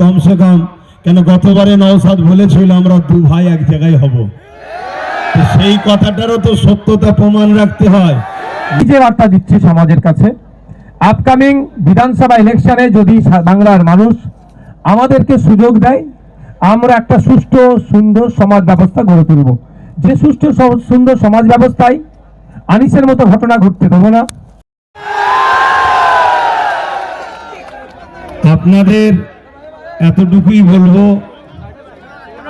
কমসে কম কেন গতবারে নওসাদ বলেছিল আমরা দু ভাই এক জায়গায় হব। তো সেই কথাটারও তো সত্যতা প্রমাণ রাখতে হয়। যে বার্তা দিচ্ছি সমাজের কাছে? আপকামিং বিধানসভা ইলেকশনে যদি বাংলার মানুষ আমাদেরকে সুযোগ দেয় আমরা একটা সুষ্ঠু সুন্দর সমাজ ব্যবস্থা গড়ে তুলব। যে সুষ্ঠু সুন্দর সমাজ ব্যবস্থায় আনিসের মতো ঘটনা ঘটতে দেবো না। আপনাদের এতটুকুই বলব,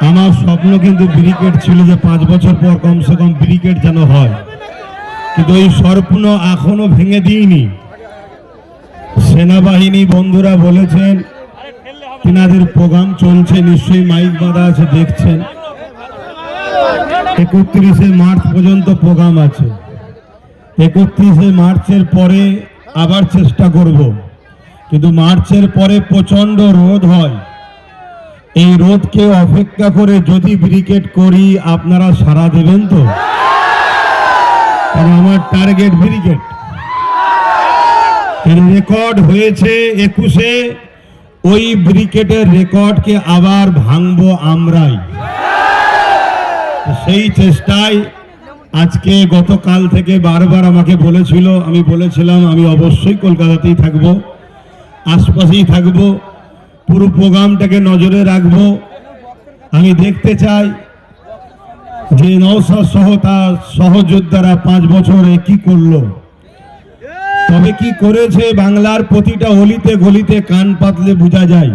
আমার স্বপ্ন কিন্তু ব্রিকেট ছিল যে পাঁচ বছর পর কমসে কম ব্রিকেট যেন হয়। কিন্তু ওই স্বপ্ন এখনও ভেঙে দিইনি। সেনাবাহিনী বন্ধুরা বলেছেন, তিনাদের প্রোগ্রাম চলছে, নিশ্চয়ই মাইক বাঁধা আছে, দেখছেন। একত্রিশে মার্চ পর্যন্ত প্রোগ্রাম আছে। একত্রিশে মার্চের পরে আবার চেষ্টা করব। কিন্তু মার্চের পরে প্রচণ্ড রোদ হয়, এই রোদকে অপেক্ষা করে যদি ব্রিকেট করি, আপনারা সারা দেবেন তো? কারণ আমার টার্গেট ব্রিকেট রেকর্ড হয়েছে একুশে, ওই ব্রিকেটের রেকর্ডকে আবার ভাঙবো আমরাই। সেই চেষ্টায় আজকে গতকাল থেকে বারবার আমাকে বলেছিল, আমি বলেছিলাম, আমি অবশ্যই কলকাতাতেই থাকব। আশপাশেই থাকব, পুরো প্রোগ্রামটাকে নজরে রাখব। আমি দেখতে চাই যে নৌসাদ সহ তার সহযোদ্ধারা পাঁচ বছরে কি করল। তবে কি করেছে বাংলার প্রতিটা অলিতে গলিতে কান পাতলে বোঝা যায়।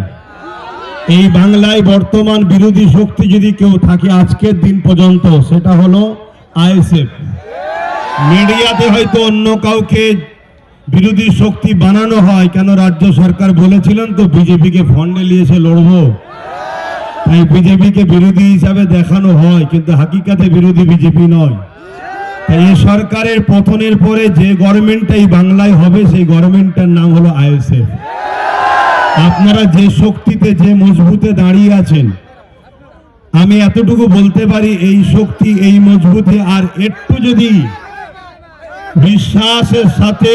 এই বাংলায় বর্তমান বিরোধী শক্তি যদি কেউ থাকে আজকের দিন পর্যন্ত, সেটা হলো আইএসএফ। মিডিয়াতে হয়তো অন্য কাউকে বিরোধী শক্তি বানানো হয়, কেন রাজ্য সরকার বলেছিলেন তো, বিজেপিকে ফন্ডে নিয়েছে লড়বো? তাই বিজেপিকে বিরোধী হিসাবে দেখানো হয়, কিন্তু হাকিকাতে বিরোধী বিজেপি নয়। তাই এই সরকারের পতনের পরে যে গভর্নমেন্টটাই বাংলায় হবে, সেই গভর্নমেন্টটার নাম হলো আইএসএফ। আপনারা যে শক্তিতে, যে মজবুতে দাঁড়িয়ে আছেন, আমি এতটুকু বলতে পারি, এই শক্তি, এই মজবুতে, আর একটু যদি বিশ্বাসের সাথে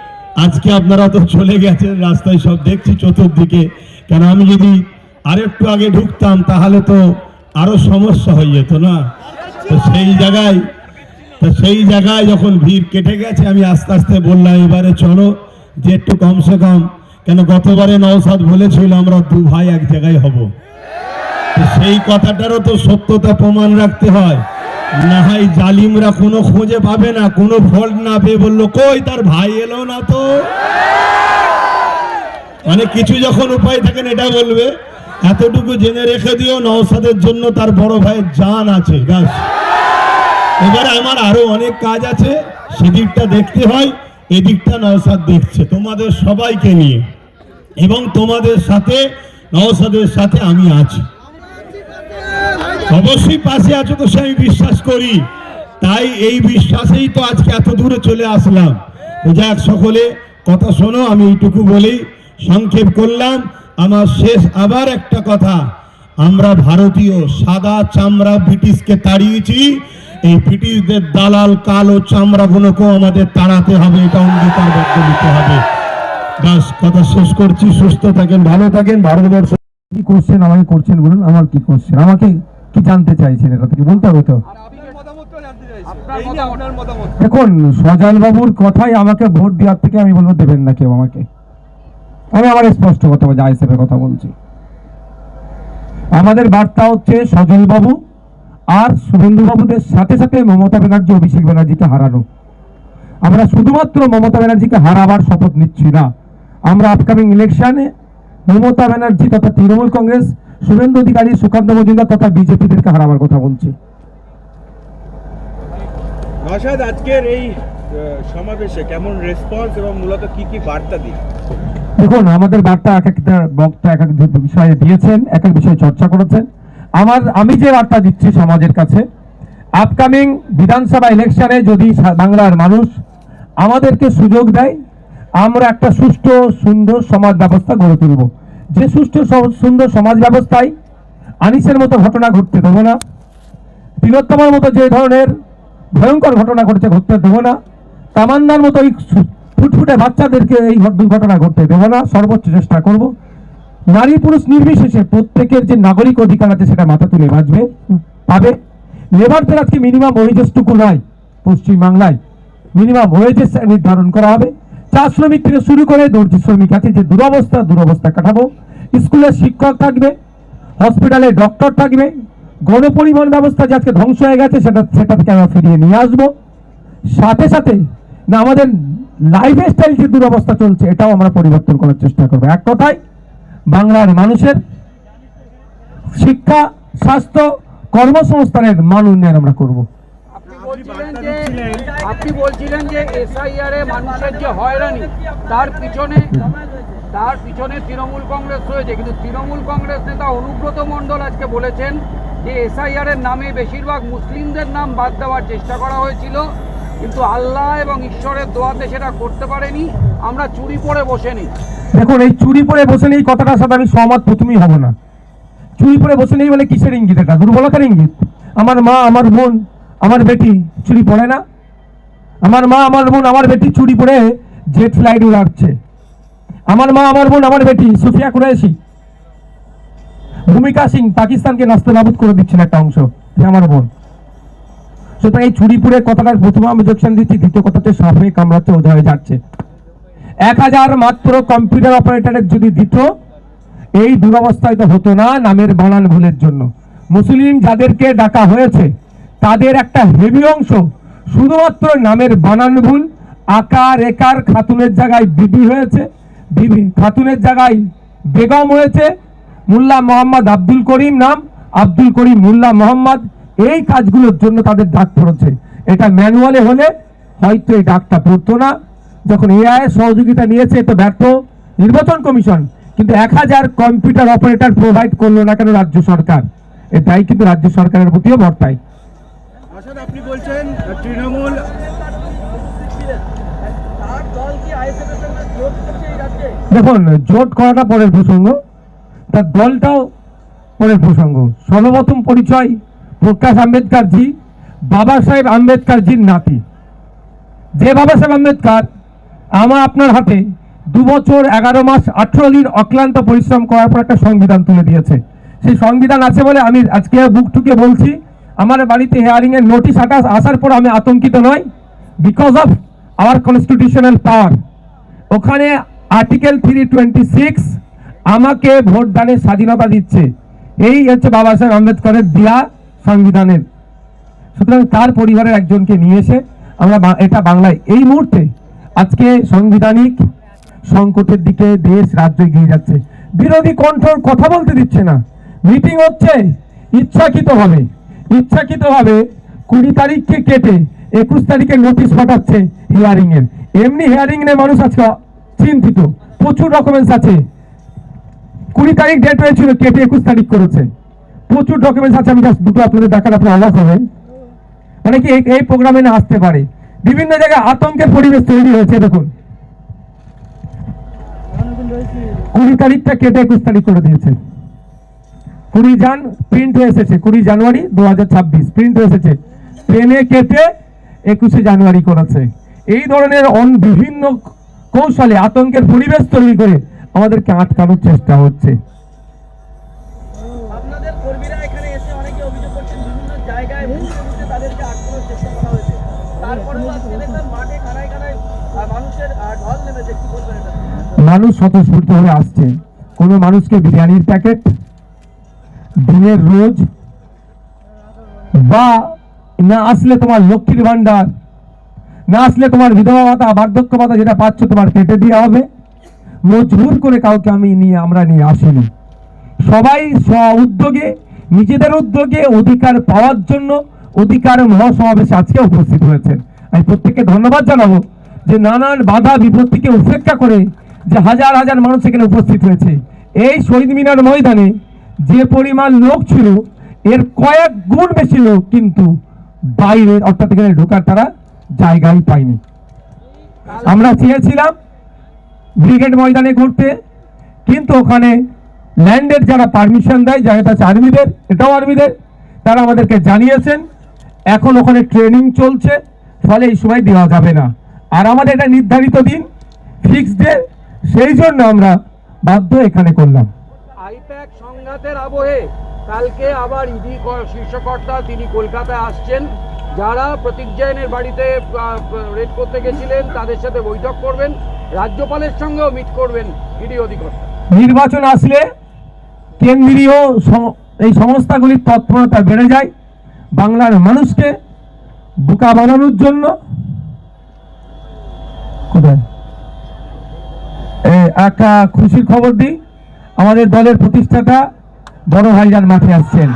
আজকে আপনারা তো চলে গেছেন, রাস্তায় সব দেখছি চতুর্দিকে। কেন আমি যদি আরেকটু আগে ঢুকতাম, তাহলে তো আরও সমস্যা হয়ে যেত না? তো সেই জায়গায়, তো সেই জায়গায় যখন ভিড় কেটে গেছে, আমি আস্তে আস্তে বললাম, এবারে চলো, যে একটু কমসে কম। কেন গতবারে নওসাদ বলেছিল, আমরা দু ভাই এক জায়গায় হব। সেই কথাটারও তো সত্যতা প্রমাণ রাখতে হয়। না হয় জালিমরা কোনো খোঁজে পাবে না, কোনো ফল্ট না পেয়ে বলল, কই তার ভাই এলো না তো? মানে কিছু যখন উপায় থাকেন এটা বলবে। এতটুকু জেনে রেখে দিও, নওসাদের জন্য তার বড় ভাইয়ের জান আছে, ব্যাস। এবারে আমার আরও অনেক কাজ আছে, সেদিকটা দেখতে হয়, এদিকটা নওসাদ দেখছে, তোমাদের সবাইকে নিয়ে। এবং তোমাদের সাথে, নওসাদের সাথে আমি আছি। অবশ্যই পাশে আছো তো, সে আমি বিশ্বাস করি। তাই এই বিশ্বাসেই তো আজকে এত দূরে চলে আসলাম। যাক, সকলে কথা শোনো, আমি এইটুকু বলেই সংক্ষেপ করলাম, আমার শেষ আবার একটা কথা। আমরা ভারতীয় সাদা চামড়া ব্রিটিশকে তাড়িয়েছি। এই ব্রিটিশদের দালাল কালো চামড়াগুলোকেও আমাদের তাড়াতে হবে, এটা অঙ্গীকারবদ্ধ নিতে হবে। ব্যাস, কথা শেষ করছি, সুস্থ থাকেন, ভালো থাকেন, ভারতবর্ষ। কি কোশ্চেন আমাকে করছেন বলুন, আমার কি কোশ্চেন আমাকে কি জানতে চাইছেন এটা থেকে? বলতে হবে তো। দেখুন সজাল বাবুর কথাই আমাকে ভোট দেওয়ার থেকে আমি বলব দেবেন না কেউ আমাকে। আমি আমার স্পষ্ট কথা বলছি আইসিএফের কথা বলছি। আমাদের বার্তা হচ্ছে সজল বাবু আর শুভেন্দু বাবুদের সাথে সাথে মমতা ব্যানার্জি অভিষেক ব্যানার্জিকে হারানো। আমরা শুধুমাত্র মমতা ব্যানার্জিকে হারাবার শপথ নিচ্ছি না। আমরা আপকামিং ইলেকশনে মমতা ব্যানার্জি তথা তৃণমূল কংগ্রেস শুভেন্দু অধিকারী সুকান্ত মজুমদার তথা বিজেপিদেরকে হারাবার কথা বলছি। নসাদ আজকের এই সমাবেশে কেমন রেসপন্স এবং মূলত কি কি বার্তা দিন দেখুন আমাদের বার্তা এক একটা বক্তা এক এক বিষয়ে দিয়েছেন এক এক বিষয়ে চর্চা করেছেন। আমার আমি যে বার্তা দিচ্ছি সমাজের কাছে আপকামিং বিধানসভা ইলেকশনে যদি বাংলার মানুষ আমাদেরকে সুযোগ দেয় আমরা একটা সুষ্ঠু সুন্দর সমাজ ব্যবস্থা গড়ে তুলব। যে সুষ্ঠু সুন্দর সমাজ ব্যবস্থায় আনিসের মতো ঘটনা ঘটতে দেবো না। তিলোত্তমার মতো যে ধরনের ভয়ঙ্কর ঘটনা ঘটছে ঘটতে দেবো না। তামান্নার মতো এই ফুটফুটে বাচ্চাদেরকে এই দুর্ঘটনা ঘটতে দেবো না। সর্বোচ্চ চেষ্টা করব। নারী পুরুষ নির্বিশেষে প্রত্যেকের যে নাগরিক অধিকার আছে সেটা মাথা তুলে বাঁচবে, পাবে। লেবারদের আজকে মিনিমাম ওয়েজেসটুকু নয় পশ্চিমবাংলায়। মিনিমাম ওয়েজেস নির্ধারণ করা হবে। চা শ্রমিক থেকে শুরু করে দর্জি শ্রমিক আছে, যে দুরবস্থা দুরবস্থা কাটাবো। স্কুলে শিক্ষক থাকবে, হসপিটালে ডক্টর থাকবে, গণপরিবহন ব্যবস্থা যে আজকে ধ্বংস হয়ে গেছে, সেটা সেটা থেকে আমরা ফিরিয়ে নিয়ে আসব। সাথে সাথে না, আমাদের লাইফ স্টাইল যে দুরবস্থা চলছে, এটাও আমরা পরিবর্তন করার চেষ্টা করব। এক কথায়, বাংলার মানুষের শিক্ষা, স্বাস্থ্য, কর্মসংস্থানের মান উন্নয়ন আমরা করব। আপনি বলছিলেন যে এসআইআর এ মানুষের যে হয়রানি, তার পিছনে তার পিছনে তৃণমূল কংগ্রেস রয়েছে। কিন্তু তৃণমূল কংগ্রেস নেতা অনুব্রত মণ্ডল আজকে বলেছেন যে এসআইআর এর নামে বেশিরভাগ মুসলিমদের নাম বাদ দেওয়ার চেষ্টা করা হয়েছিল। কিন্তু আল্লাহ এবং ঈশ্বরের দোয়াতে সেটা করতে পারেনি। আমরা চুরি পরে বসে নিই। দেখুন, এই চুরি পরে বসে নেই কথাটার সাথে আমি সহমত, প্রথমেই হব না। চুরি পরে বসে নেই মানে কিসের ইঙ্গিত এটা? দুর্বলতার ইঙ্গিত? আমার মা, আমার বোন আমার বেটি চুরি পড়ে না? আমার মা, আমার বোন, আমার বেটি চুরি পরে জেট ফ্লাইট উড়াচ্ছে আমার মা, আমার বোন, আমার বেটি সুফিয়া কুরাইশি। ভূমিকা সিং পাকিস্তানকে নাস্তানাবুদ করে দিচ্ছেন একটা অংশ আমার বোন। সুতরাং এই চুরিপুরে কথাটার প্রথমে আমি যোগসান দিচ্ছি, দ্বিতীয় কথাতে সাপে কামড়াচ্ছে ওঝা হয়ে যাচ্ছে। এক হাজার মাত্র কম্পিউটার অপারেটরের যদি দিত, এই দুরবস্থায় তো হতো না নামের বানান ভুলের জন্য। মুসলিম যাদেরকে ডাকা হয়েছে তাদের একটা হেভি অংশ। শুধুমাত্র নামের বানান ভুল, আকার, একার খাতুনের জায়গায় বিবি হয়েছে, বিবি খাতুনের জায়গায় বেগম হয়েছে। মোল্লা মোহাম্মদ আব্দুল করিম নাম, আব্দুল করিম মোল্লা মোহাম্মদ, এই কাজগুলোর জন্য তাদের ডাক পড়েছে। এটা ম্যানুয়ালে হলে হয়তো এই ডাকটা পড়তো না। যখন এআই সহযোগিতা নিয়েছে তো ব্যর্থ। নির্বাচন কমিশন, কিন্তু এক হাজার কম্পিউটার অপারেটর প্রোভাইড করল না কেন রাজ্য সরকার? এটাই কিন্তু রাজ্য সরকারের প্রতিও বর্তায় আপনি বলছেন তৃণমূল দেখুন, জোট করাটা পরের প্রসঙ্গ, তার দলটাও পরের প্রসঙ্গ। সর্বপ্রথম পরিচয় প্রকাশ আম্বেদকরজি, বাবা সাহেব আম্বেদকরজির নাতি। যে বাবা সাহেব আম্বেদকার, আমার আপনার হাতে দু বছর এগারো মাস আঠেরো দিন অক্লান্ত পরিশ্রম করার পর একটা সংবিধান তুলে দিয়েছে। সেই সংবিধান আছে বলে আমি আজকে বুক ঠুকে বলছি আমার বাড়িতে হেয়ারিং এর নোটিশ আকাশ আসার পর আমি আতঙ্কিত নই। Because of our constitutional power ওখানে আর্টিকেল থ্রি টোয়েন্টি সিক্স আমাকে ভোট দানের স্বাধীনতা দিচ্ছে। এই হচ্ছে বাবা সাহেব আম্বেদকরের দেয়া সংবিধানের। সুতরাং তার পরিবারের একজনকে নিয়ে এসে আমরা এটা বাংলায় এই মুহূর্তে আজকে সাংবিধানিক সংকটের দিকে দেশ রাজ্য এগিয়ে যাচ্ছে। বিরোধী কণ্ঠ কথা বলতে দিচ্ছে না। মিটিং হচ্ছে ইচ্ছাকৃতভাবে। ইচ্ছাকৃতভাবে কুড়ি তারিখকে কেটে একুশ তারিখে নোটিশ পাঠাচ্ছে হিয়ারিং এর এমনি হিয়ারিং এর মানুষ আজকে চিন্তিত প্রচুর ডকুমেন্টস আছে। কুড়ি তারিখ ডেট হয়েছিল, কেটে একুশ তারিখ করেছে। প্রচুর ডকুমেন্টস আছে, আমি দুটো আপনাদের দেখার আপনি অবাক হবেন। কি এই প্রোগ্রামে না আসতে পারে। বিভিন্ন জায়গায় আতঙ্কের পরিবেশ তৈরি হয়েছে, দেখুন। কুড়ি তারিখটা কেটে একুশ তারিখ করে দিয়েছে। কুড়ি জান প্রিন্ট হয়ে এসেছে। কুড়ি জানুয়ারি দু হাজার ছাব্বিশ প্রিন্ট হয়ে এসেছে। ট্রেনে কেটে একুশে জানুয়ারি করেছে। এই ধরনের অন- বিভিন্ন কৌশলে আতঙ্কের পরিবেশ তৈরি করে আমাদেরকে আটকানোর চেষ্টা হচ্ছে। মানুষ স্বতঃস্ফূর্ত হয়ে আসছে। কোনো মানুষকে বিরিয়ানির প্যাকেট ধানের রোজ বা না আসলে তোমার লক্ষ্মীর ভাণ্ডার, না আসলে তোমার বিধবা ভাতা, বার্ধক্য ভাতা যেটা পাচ্ছ তোমার কেটে দেওয়া হবে। মজবুর করে কাউকে আমি নিয়ে, আমরা নিয়ে আসিনি। সবাই স্ব উদ্যোগে নিজেদের উদ্যোগে অধিকার পাওয়ার জন্য অধিকার মহাসমাবেশে আজকে উপস্থিত হয়েছেন আমি প্রত্যেককে ধন্যবাদ জানাব যে নানান বাধা, বিপত্তিকে উপেক্ষা করে যে হাজার হাজার মানুষ এখানে উপস্থিত হয়েছে। এই শহীদ মিনার ময়দানে যে পরিমাণ লোক ছিল, এর কয়েক গুণ বেশি লোক কিন্তু বাইরে, অর্থাৎ এখানে ঢোকার তারা জায়গাই পায়নি। আমরা চেয়েছিলাম ব্রিগেড ময়দানে ঘুরতে, কিন্তু ওখানে ল্যান্ডের যারা পারমিশন দেয়, যারা এটা আর্মিদের, এটাও আর্মিদের, তারা আমাদেরকে জানিয়েছেন, এখন ওখানে ট্রেনিং চলছে, ফলে এই সময় দেওয়া যাবে না। আর আমাদের এটা নির্ধারিত দিন ফিক্সড ডে সেই জন্য আমরা বাধ্য এখানে করলাম। সংঘাতের আবহে। কালকে আবার ইডি শীর্ষকর্তা তিনি কলকাতায় আসছেন। যারা প্রতীক জৈনের বাড়িতে রেড করতে গেছিলেন, তাদের সাথে বৈঠক করবেন। রাজ্যপালের সঙ্গেও মিট করবেন ইডি অধিকর্তা। নির্বাচন আসলে কেন্দ্রীয় এই সংস্থাগুলির তৎপরতা বেড়ে যায়। বাংলার মানুষকে বোকা বানানোর জন্য। কোথায়? একটা খুশির খবর দিই। আমাদের দলের প্রতিষ্ঠাতা বড় ভাইজান মাঠে আসছেন।